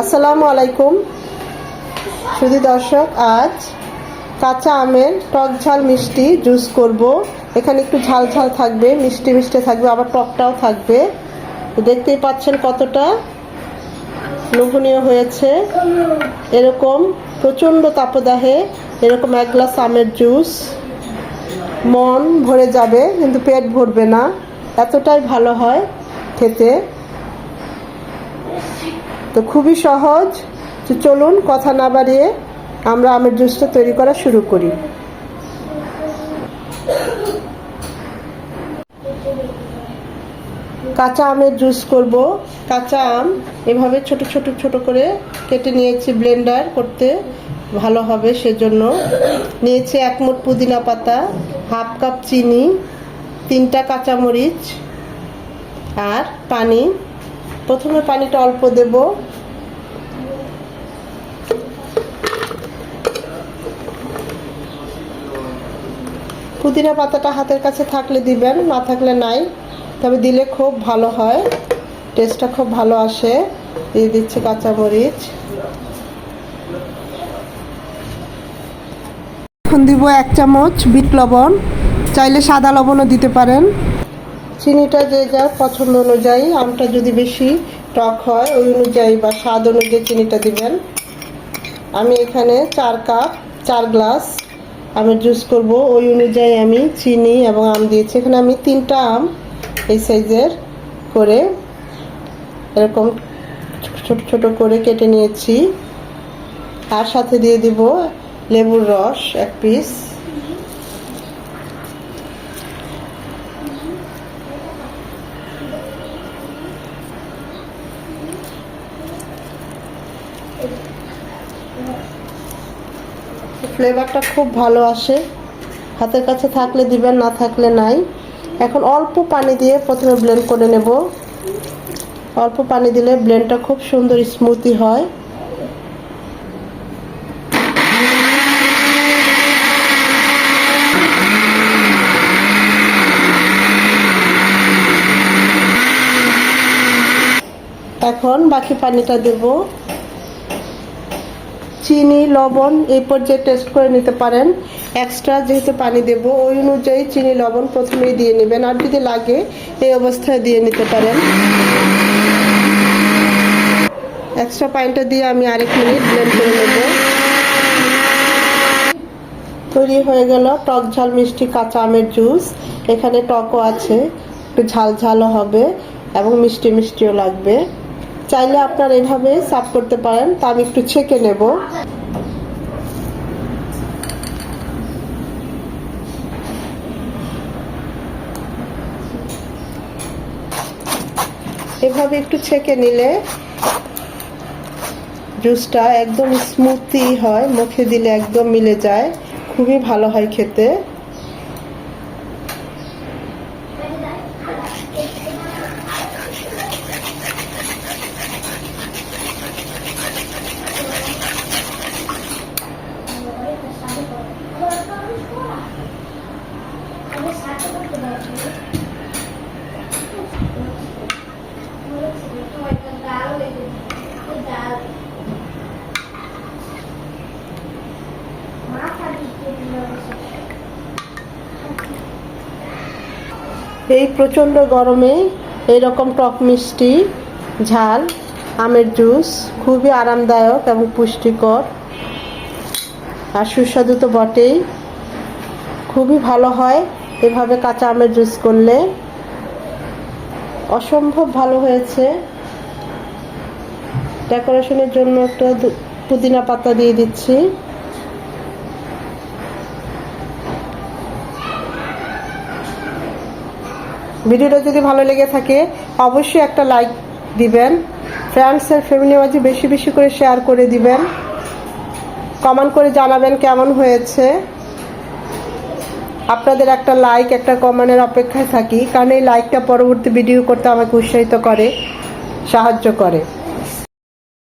আসসালামু আলাইকুম। শুধু দর্শক, আজ কাঁচা আমের টক ঝাল মিষ্টি জুস করব। এখানে একটু ঝাল ঝাল থাকবে, মিষ্টি মিষ্টি থাকবে, আবার টকটাও থাকবে। দেখতেই পাচ্ছেন কতটা লোভনীয় হয়েছে। এরকম প্রচণ্ড তাপদাহে এরকম এক গ্লাস আমের জুস মন ভরে যাবে, কিন্তু পেট ভরবে না। এতটাই ভালো হয় খেতে। তো খুবই সহজ। তো চলুন, কথা না বাড়িয়ে আমরা আমের জুসটা তৈরি করা শুরু করি। কাঁচা আমের জুস করব। কাঁচা আম এভাবে ছোট ছোট ছোট করে কেটে নিয়েছি ব্লেন্ডার করতে। ভালো হবে সেজন্য। নিয়েছি এক মুঠ পুদিনা পাতা, হাফ কাপ চিনি, তিনটা কাঁচামরিচ আর পানি। প্রথমে পানিটা অল্প দেব। পুদিনা পাতাটা হাতের কাছে থাকলে দিবেন, না থাকলে নাই। তবে দিলে খুব ভালো হয়। টেস্টটা খুব ভালো আসে। দিয়ে দিচ্ছি কাঁচামরিচ। এখন দিব এক চামচ বিট লবণ। চাইলে সাদা লবণও দিতে পারেন। চিনিটা যে যার পছন্দ অনুযায়ী, আমটা যদি বেশি টক হয়, ওই অনুযায়ী বা স্বাদ অনুযায়ী চিনিটা দিবেন। আমি এখানে চার কাপ, চার গ্লাস আমের জুস করব। ওই অনুযায়ী আমি চিনি এবং আম দিয়েছি। এখানে আমি তিনটা আম এই সাইজের করে এরকম ছোট ছোট করে কেটে নিয়েছি। আর সাথে দিয়ে দিব লেবুর রস এক পিস। ফ্লেভারটা খুব ভালো আসে। হাতের কাছে থাকলে দিবেন, না থাকলে নাই। এখন অল্প পানি দিয়ে প্রথমে ব্লেন্ড করে নেব। অল্প পানি দিলে ব্লেন্ডটা খুব সুন্দর স্মুথি হয়। এখন বাকি পানিটা দেবো। চিনি, লবণ এই পর্যায়ে টেস্ট করে নিতে পারেন। এক্সট্রা যেহেতু পানি দেব, ওই অনুযায়ী চিনি, লবণ প্রথমেই দিয়ে নেবেন। আর যদি লাগে, এই অবস্থায় দিয়ে নিতে পারেন। এক্সট্রা পানিটা দিয়ে আমি আরেক মিনিট ব্লেন্ড করে নেব। তৈরি হয়ে গেল টক ঝাল মিষ্টি কাঁচা আমের জুস। এখানে টকও আছে, একটু ঝাল ঝালও হবে এবং মিষ্টি মিষ্টিও লাগবে। চাইলে আপনার এভাবে সার্ভ করতে পারেন। তা আমি একটু ছেঁকে নেব। এভাবে একটু ছেঁকে নিলে জুসটা একদম স্মুথি হয়, মুখে দিলে একদম মিলে যায়। খুবই ভালো হয় খেতে। এই প্রচণ্ড গরমে এইরকম টক মিষ্টি, ঝাল, আমের জুস খুবই আরামদায়ক এবং পুষ্টিকর। আর সুস্বাদু তো বটেই। খুবই ভালো হয় এভাবে কাঁচা আমের জুস করলে। অসম্ভব ভালো হয়েছে। ডেকোরেশনের জন্য একটা পুদিনা পাতা দিয়ে দিচ্ছি। ভিডিওটা যদি ভালো লেগে থাকে, অবশ্যই একটা লাইক দিবেন। ফ্রেন্ডস আর ফ্যামিলি মাঝে বেশি বেশি করে শেয়ার করে দিবেন। কমেন্ট করে জানাবেন কেমন হয়েছে। আপনাদের একটা লাইক একটা কমেন্টের অপেক্ষায় থাকি, কারণ এই লাইকটা পরবর্তী ভিডিও করতে আমাকে উৎসাহিত করে, সাহায্য করে।